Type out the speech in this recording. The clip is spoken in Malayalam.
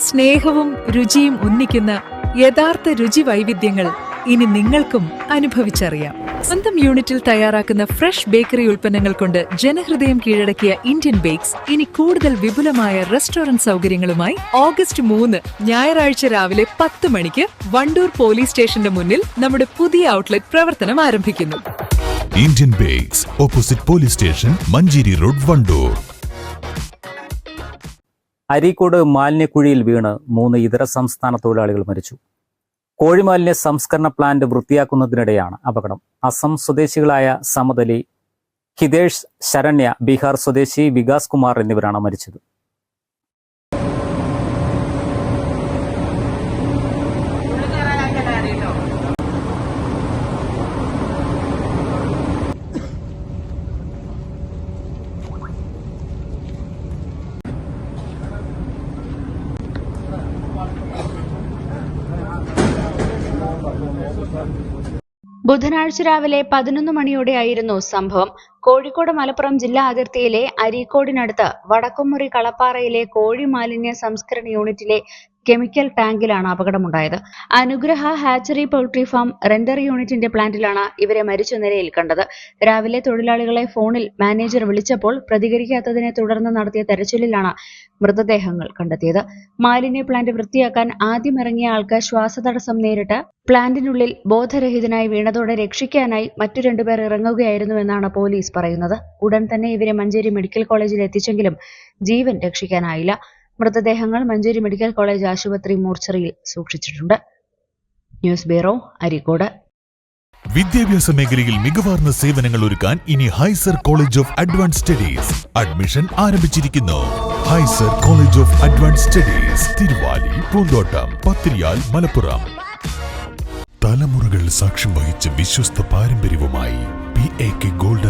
സ്നേഹവും രുചിയും ഒന്നിക്കുന്ന യഥാർത്ഥ രുചി വൈവിധ്യങ്ങൾ ഇനി നിങ്ങൾക്കും അനുഭവിച്ചറിയാം. സ്വന്തം യൂണിറ്റിൽ തയ്യാറാക്കുന്ന ഫ്രഷ് ബേക്കറി ഉൽപ്പന്നങ്ങൾ കൊണ്ട് ജനഹൃദയം കീഴടക്കിയ ഇന്ത്യൻ ബേക്സ് ഇനി കൂടുതൽ വിപുലമായ റെസ്റ്റോറന്റ് സൗകര്യങ്ങളുമായി ഓഗസ്റ്റ് മൂന്ന് ഞായറാഴ്ച രാവിലെ പത്ത് മണിക്ക് വണ്ടൂർ പോലീസ് സ്റ്റേഷന്റെ മുന്നിൽ നമ്മുടെ പുതിയ ഔട്ട്ലെറ്റ് പ്രവർത്തനം ആരംഭിക്കുന്നു. Indian bakes opposite police station Manjeri road Wandoor. Areekode മാലിന്യക്കുഴിയിൽ വീണ് മൂന്ന് ഇതര സംസ്ഥാന തൊഴിലാളികൾ മരിച്ചു. കോഴിമാലിന്യ സംസ്കരണ പ്ലാന്റ് വൃത്തിയാക്കുന്നതിനിടെയാണ് അപകടം. അസം സ്വദേശികളായ സമതലി ഹിതേഷ് ശരണ്യ ബീഹാർ സ്വദേശി വികാസ് കുമാർ എന്നിവരാണ് മരിച്ചത്. ബുധനാഴ്ച രാവിലെ പതിനൊന്ന് മണിയോടെയായിരുന്നു സംഭവം. കോഴിക്കോട് മലപ്പുറം ജില്ലാ അതിർത്തിയിലെ അരീക്കോടിനടുത്ത് വടക്കുമുറി കളപ്പാറയിലെ കോഴി മാലിന്യ സംസ്കരണ യൂണിറ്റിലെ കെമിക്കൽ ടാങ്കിലാണ് അപകടമുണ്ടായത്. അനുഗ്രഹ ഹാച്ചറി പൗൾട്രി ഫാം റെൻഡർ യൂണിറ്റിന്റെ പ്ലാന്റിലാണ് ഇവരെ മരിച്ച നിലയിൽ കണ്ടത്. രാവിലെ തൊഴിലാളികളെ ഫോണിൽ മാനേജർ വിളിച്ചപ്പോൾ പ്രതികരിക്കാത്തതിനെ തുടർന്ന് നടത്തിയ തെരച്ചിലിലാണ് മൃതദേഹങ്ങൾ കണ്ടെത്തിയത്. മാലിന്യ പ്ലാന്റ് വൃത്തിയാക്കാൻ ആദ്യം ഇറങ്ങിയ ആൾക്ക് ശ്വാസതടസ്സം നേരിട്ട് പ്ലാന്റിനുള്ളിൽ ബോധരഹിതനായി വീണതോടെ രക്ഷിക്കാനായി മറ്റു രണ്ടുപേർ ഇറങ്ങുകയായിരുന്നുവെന്നാണ് പോലീസ് പറയുന്നത്. ഉടൻ തന്നെ ഇവരെ മഞ്ചേരി മെഡിക്കൽ കോളേജിൽ എത്തിച്ചെങ്കിലും ജീവൻ രക്ഷിക്കാനായില്ല. മൃതദേഹങ്ങൾ മഞ്ചേരി മെഡിക്കൽ കോളേജ് ആശുപത്രി മോർച്ചറിയിൽ സൂക്ഷിച്ചിട്ടുണ്ട്. News bureau Areekode. വിദ്യാഭ്യാസ മേഖലയിൽ മികവാർന്ന സേവനങ്ങൾ ഒരുക്കാൻ ഇനി Hyser college of advance studies admission ആരംഭിച്ചിരിക്കുന്നു. Hyser college of advance studies Thiruvali Poonthottam Pathiriyal Malappuram. തലമുറകൾ സാക്ഷ്യം വഹിച്ച വിശ്വസ്ത പാരമ്പര്യവുമായി P A K golden